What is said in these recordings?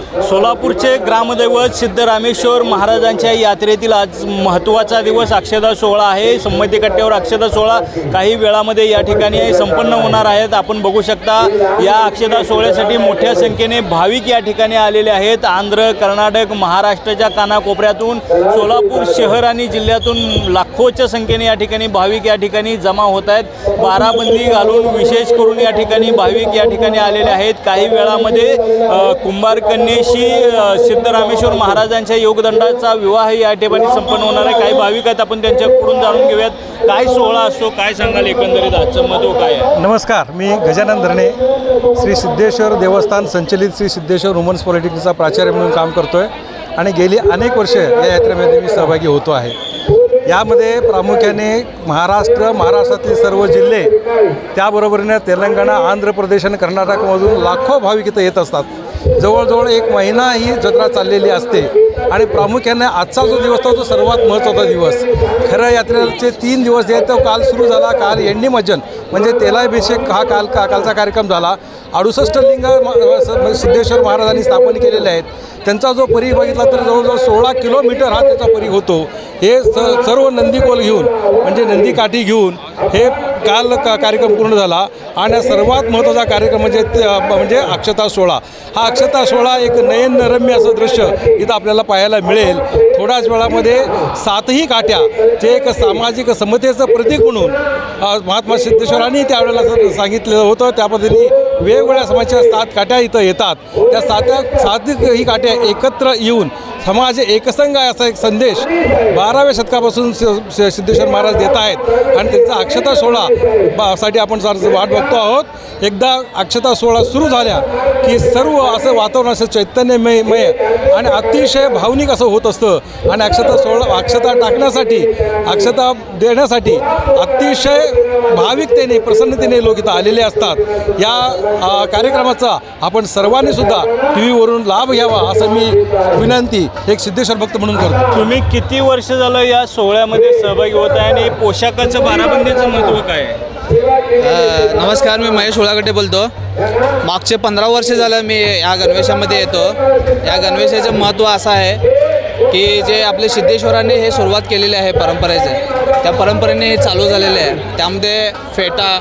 सोलापूरचे ग्रामदैवत सिद्धरामेश्वर महाराजांच्या यात्रेतील आज महत्त्वाचा दिवस अक्षदा सोहळा आहे. संमती कट्ट्यावर अक्षदा सोहळा काही वेळामध्ये या ठिकाणी संपन्न होणार आहेत. आपण बघू शकता या अक्षदा सोहळ्यासाठी मोठ्या संख्येने भाविक या ठिकाणी आलेले आहेत. आंध्र कर्नाटक महाराष्ट्राच्या कानाकोपऱ्यातून सोलापूर शहर आणि जिल्ह्यातून लाखोच्या संख्येने या ठिकाणी भाविक या ठिकाणी जमा होत आहेत. बाराबंदी घालून विशेष करून या ठिकाणी भाविक या ठिकाणी आलेले आहेत. काही वेळामध्ये कुंभारकन्या कुंभार कन्येशी सिद्धरामेश्वर महाराजांच्या योगदंडाचा विवाह या ठिकाणी संपन्न होणार आहे. काही भाविक आहेत आपण त्यांच्याकडून जाणून घेऊयात. काय सोहळा असतो काय सांगाल एकंदरीत? आजचं महत्त्व काय आहे? नमस्कार मी गजानन धरणे. श्री सिद्धेश्वर देवस्थान संचलित श्री सिद्धेश्वर वुमन्स पॉलिटिक्सचा प्राचार्य म्हणून काम करतो आहे आणि गेली अनेक वर्षे या यात्रेमध्ये मी सहभागी होतो आहे. यामध्ये प्रामुख्याने महाराष्ट्र महाराष्ट्रातील सर्व जिल्हे त्याबरोबरीने तेलंगणा आंध्र प्रदेश आणि कर्नाटकमधून लाखो भाविक इथं येत असतात. जवळजवळ एक महिना ही जत्रा चाललेली असते. आणि प्रामुख्याने आजचा जो दिवस तो तो सर्वात महत्त्वाचा दिवस. खरं यात्रेचे तीन दिवस जे आहेत तो काल सुरू झाला काल एंडी मज्जन. म्हणजे तेलाभिषेक हा काल का कालचा कार्यक्रम झाला. अडुसष्ट लिंग सिद्धेश्वर महाराजांनी स्थापन केलेले आहेत. त्यांचा जो परी बघितला तर जवळजवळ सोळा किलोमीटर हा त्याचा परी होतो. हे स सर्व नंदीकोल घेऊन म्हणजे नंदीकाठी घेऊन हे काल का कार्यक्रम पूर्ण झाला आणि सर्वात महत्त्वाचा कार्यक्रम म्हणजे ते- म्हणजे अक्षता सोहळा. हा अक्षता सोहळा एक नयनरम्य असं दृश्य इथं आपल्याला पाहायला मिळेल. थोड्याच वेळामध्ये सातही काट्या जे एक सामाजिक समतेचं प्रतीक म्हणून महात्मा सिद्धेश्वरांनी त्यावेळेला सांगितलेलं होतं. त्या पद्धतीने वेगवेगळ्या समाजाच्या सात काट्या इथं येतात. त्या सात्या सात ही काट्या एकत्र येऊन समाज एकसंघ आहे असा एक संदेश बाराव्या शतकापासून सिद्धेश्वर महाराज देत आहेत. आणि त्यांचा अक्षता सोहळा बा- साठी आपण वाट बघतो आहोत. एकदा अक्षता सोहळा सुरू झाल्या की सर्व असं वातावरण असं चैतन्यमय मय. आणि अतिशय भावनिक असं होत असतं. आणि अक्षता सोड अक्षता टाकण्यासाठी अक्षता देण्यासाठी अतिशय भाविकतेने प्रसन्नतेने लोक इथं आलेले असतात. या कार्यक्रमाचा आपण सर्वांनी सुद्धा टी व्हीवरून लाभ घ्यावा असं मी विनंती एक सिद्धेश्वर भक्त म्हणून करतो. तुम्ही किती वर्ष झालं या सोहळ्यामध्ये सहभागी होत आहे आणि पोशाखाचं बाराबंदीचं महत्त्व काय आहे? नमस्कार मी महेश उळागटे बोलतो. मागचे पंधरा वर्ष झालं मी या गणवेशामध्ये येतो. या गणवेशाचं महत्त्व असं आहे की जे आपले सिद्धेश्वरांनी हे सुरुवात केलेली आहे परंपरेचं त्या परंपरेने हे चालू झालेले आहे. त्यामध्ये फेटा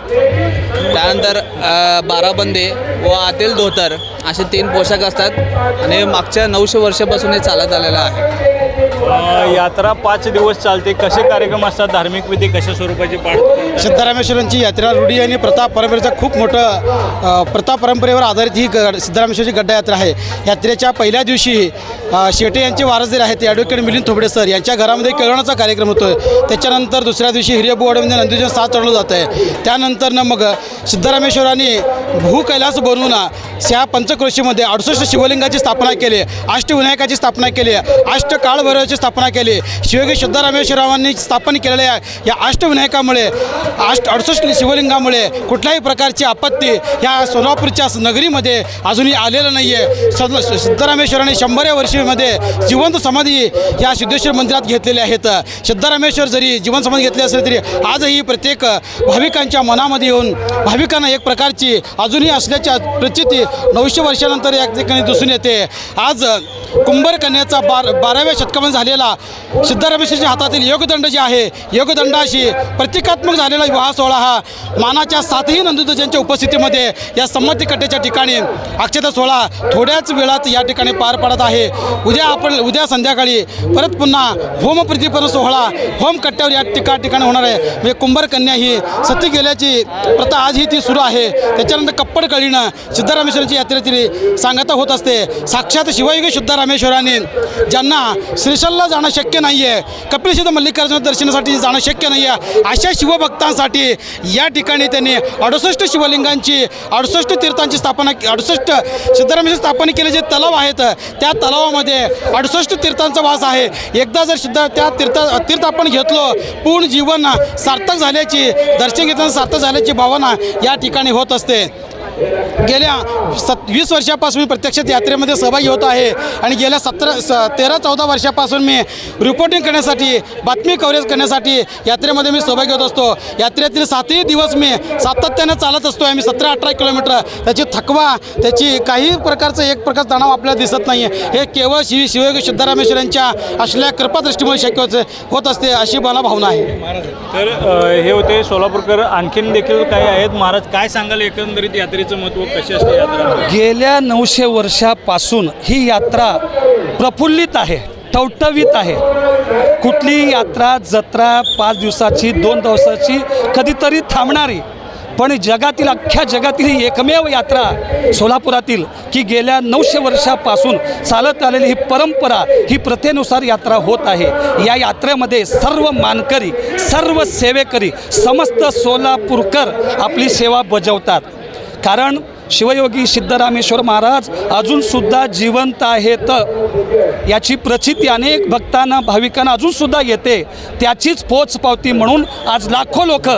त्यानंतर बाराबंदी व आतील धोतर असे तीन पोशाख असतात आणि मागच्या नऊशे वर्षापासून हे चालत आलेलं आहे. अ, यात्रा पाच दिवस चालते. कसे कार्यक्रम असतात? धार्मिक विधी कशा स्वरूपाचे पाठ? सिद्धरामेश्वरांची यात्रा रूढी आणि प्रताप परंपरेचा खूप मोठं प्रताप परंपरेवर आधारित ही ग सिद्धरामेश्वरची गड्डा यात्रा आहे. यात्रेच्या पहिल्या दिवशी शेटे यांचे वारसदार आहेत ॲडव्होकेट मिलिंद थोबडे सर. यांच्या घरामध्ये केळवणाचा कार्यक्रम होतो आहे त्याच्यानंतर दुसऱ्या दिवशी हिरियबुवाडीमध्ये नंदीजन साथ चढवलं जातं आहे त्यानंतर मग सिद्धरामेश्वरांनी भू कैलास बनवून त्या पंचक्रोशीमध्ये अडुसष्ट शिवलिंगाची स्थापना केली अष्टविनायकाची स्थापना केली अष्ट काळभैरवाची स्थापना केली. शिवगी सिद्धरामेश्वरांनी स्थापन केलेल्या या अष्टविनायकामुळे अष्ट अडुसष्ट शिवलिंगामुळे कुठल्याही प्रकारची आपत्ती ह्या सोलापूरच्या नगरीमध्ये अजूनही आलेलं नाही आहे सद सिद्धरामेश्वरांनी शंभर वर्षीमध्ये जिवंत समाधी या सिद्धेश्वर मंदिरात घेतलेल्या आहेत. सिद्धरामेश्वर जरी जीवन समाधी घेतली असली तरी आजही प्रत्येक भाविकांच्या मनामध्ये येऊन भाविकांना एक प्रकारची अजूनही असल्याच्या प्रचिती नऊशे वर्षानंतर या ठिकाणी दिसून येते. आज कुंभार कन्याचा बार बाराव्या शतकामध्ये झालेला सिद्धरामेश्वरच्या हातातील योगदंड जे आहे योगदंडाशी प्रतिकात्मक झालेला विवाह सोहळा हा मानाच्या सातही नंदुध्वजांच्या उपस्थितीमध्ये या संमती कट्ट्याच्या ठिकाणी अक्षता सोहळा थोड्याच वेळात या ठिकाणी पार पडत आहे. उद्या आपण उद्या संध्याकाळी परत पुन्हा होम प्रतिपन्न सोहळा होम कट्ट्यावर या ठिका ठिकाणी होणार आहे. म्हणजे कुंभार कन्या ही सती गेल्याची प्रथा आजही ती सुरू आहे. त्याच्यानंतर कप्पड कळीनं सिद्धरामेश्वरांची यात्रेतील सांगता होत असते. साक्षात शिवयुक्त शुद्ध रामेश्वराने ज्यांना श्रीशलला जाणं शक्य नाही आहे कपिलशुद्ध मल्लिकार्जुन दर्शनासाठी जाणं शक्य नाही आहे अशा शिवभक्तांसाठी या ठिकाणी त्यांनी अडुसष्ट शिवलिंगांची अडुसष्ट तीर्थांची स्थापना अडुसष्ट सिद्धरामेश्वर स्थापन केले जे तलाव आहेत त्या तलावामध्ये अडुसष्ट तीर्थांचा वास आहे. एकदा जर सिद्ध त्या तीर्थ तीर्थ आपण घेतलो पूर्ण जीवन सार्थक झाल्याची दर्शन घेताना सार्थक झाल्याची भावना या ठिकाणी होत असते. गेल्या सत वीस वर्षापासून मी प्रत्यक्षात यात्रेमध्ये सहभागी होत आहे आणि गेल्या सतरा स तेरा चौदा वर्षापासून मी रिपोर्टिंग करण्यासाठी बातमी कव्हरेज करण्यासाठी यात्रेमध्ये मी सहभागी होत असतो. यात्रेतील सातही दिवस मी सातत्यानं चालत असतो आहे मी सतरा अठरा किलोमीटर त्याची थकवा त्याची काही प्रकारचं एक प्रकारचं तणाव आपल्याला दिसत नाही आहे हे केवळ शिव शिवयोगी सिद्धरामेश्वर यांच्या असल्या कृपादृष्टीमुळे शक्य होते होत असते अशी मला भावना आहे. तर हे होते सोलापूरकर. आणखीन देखील काही आहेत. महाराज काय सांगाल एकंदरीत यात्रेचं महत्त्व? कशी असते यात्रा? गेल्या नऊशे वर्षापासून ही यात्रा प्रफुल्लित आहे टवटवीत आहे. कुठली यात्रा जत्रा पाच दिवसाची दोन दिवसाची कधीतरी थांबणारी पण जगातील अख्ख्या जगातील ही एकमेव यात्रा सोलापुरातील की गेल्या नऊशे वर्षापासून चालत आलेली ही परंपरा ही प्रथेनुसार यात्रा होत आहे. या यात्रेमध्ये सर्व मानकरी सर्व सेवेकरी समस्त सोलापूरकर आपली सेवा बजावतात. कारण शिवयोगी सिद्धरामेश्वर महाराज अजूनसुद्धा जिवंत आहेत. याची प्रचिती अनेक भक्तांना भाविकांना अजूनसुद्धा येते. त्याचीच पोचपावती म्हणून आज लाखो लोक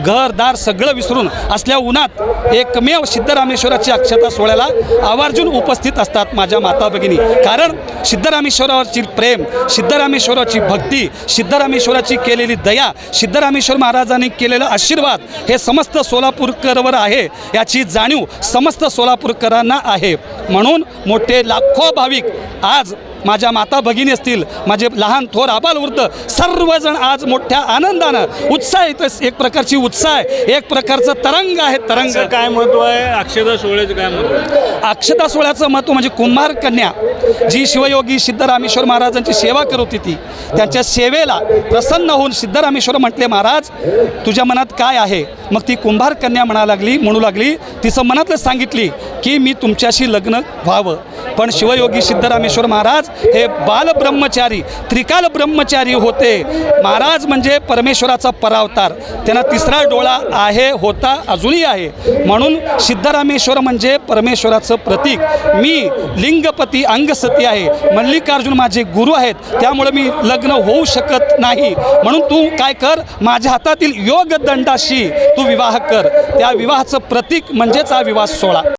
घरदार सगळं विसरून असल्या उन्हात एकमेव सिद्धरामेश्वराची अक्षता सोहळ्याला आवर्जून उपस्थित असतात माझ्या माता भगिनी. कारण सिद्धरामेश्वरावरची प्रेम सिद्धरामेश्वराची भक्ती सिद्धरामेश्वराची केलेली दया सिद्धरामेश्वर महाराजांनी केलेला आशीर्वाद हे समस्त सोलापूरकरवर आहे. याची जाणीव समस्त सोलापूरकरांना आहे. म्हणून मोठे लाखो भाविक आज माझ्या माता भगिनी असतील माझे लहान थोर आबाल वृद्ध सर्वजण आज मोठ्या आनंदानं उत्साह येतं एक प्रकारची उत्साह आहे. एक प्रकारचं तरंग आहे तरंग. काय महत्त्व आहे? अक्षदा सोहळ्याचं काय महत्त्व आहे? अक्षता सोहळ्याचं महत्त्व म्हणजे कुंभार कन्या जी शिवयोगी सिद्धरामेश्वर महाराजांची सेवा करत होती ती. त्यांच्या सेवेला प्रसन्न होऊन सिद्धरामेश्वर म्हटले महाराज तुझ्या मनात काय आहे? मग ती कुंभार कन्या म्हणा लागली म्हणू लागली तिचं मनातलं सांगितली की मी तुमच्याशी लग्न व्हावं. पण शिवयोगी सिद्धरामेश्वर महाराज हे बालब्रह्मचारी त्रिकाल ब्रह्मचारी होते. महाराज म्हणजे परमेश्वराचा परावतार. त्यांना तिसरा डोळा आहे होता अजूनही आहे. म्हणून सिद्धरामेश्वर म्हणजे परमेश्वराचं प्रतीक. मी लिंगपती अंगसती आहे. मल्लिकार्जुन माझे गुरु आहेत. त्यामुळे मी लग्न होऊ शकत नाही. म्हणून तू काय कर? माझ्या हातातील योग दंडाशी तू विवाह कर. त्या विवाहाचं प्रतीक म्हणजेच हा विवाह सोहळा.